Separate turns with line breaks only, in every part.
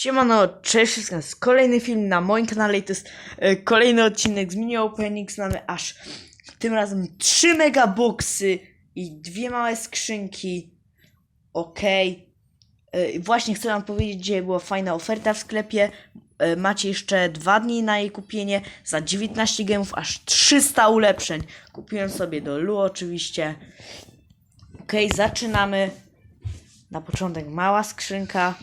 Siemano, cześć wszystkim, jest kolejny film na moim kanale i to jest e, kolejny odcinek z mini openings. Mamy aż tym razem 3 megaboxy i dwie małe skrzynki. Okej. E, Właśnie chcę wam powiedzieć, że była fajna oferta w sklepie. E, Macie jeszcze dwa dni na jej kupienie. Za 19 gemów aż 300 ulepszeń. Kupiłem sobie do Lu oczywiście. Okej, zaczynamy. Na początek mała skrzynka.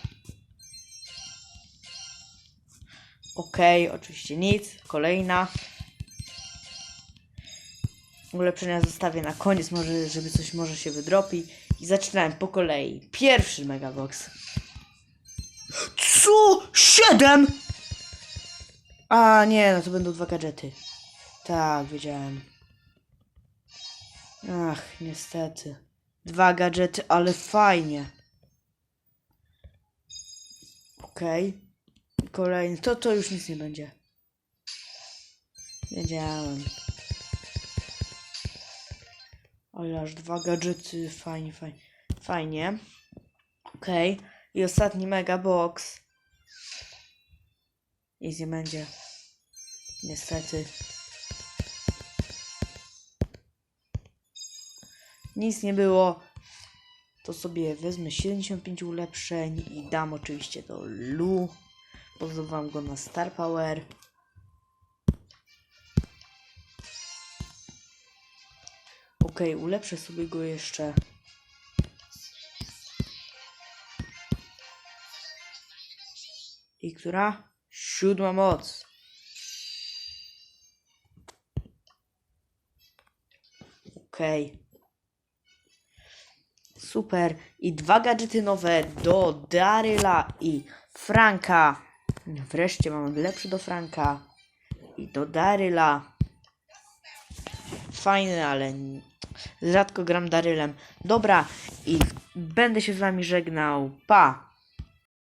Okej, oczywiście nic. Kolejna. Ulepszenia zostawię na koniec, może, żeby coś może się wydropi. I zaczynałem po kolei. Pierwszy megabox. Co? Siedem? A nie, no to będą dwa gadżety. Tak, wiedziałem. Ach, niestety. Dwa gadżety, ale fajnie. Okej. Kolejny. To to już nic nie będzie. Wiedziałem. Ale aż dwa gadżety. Fajnie, fajnie. Fajnie. Okej. I ostatni mega box. Nic nie będzie. Niestety. Nic nie było. To sobie wezmę 75 ulepszeń i dam oczywiście do Lu. Pozywam go na Star Power. Ok, ulepszę sobie go jeszcze. I która? Siódma moc. Okej. Super. I dwa gadżety nowe do Daryla i Franka. Wreszcie mam lepszy do Franka. I do Daryla. Fajny, ale rzadko gram Darylem. Dobra, i będę się z wami żegnał. Pa!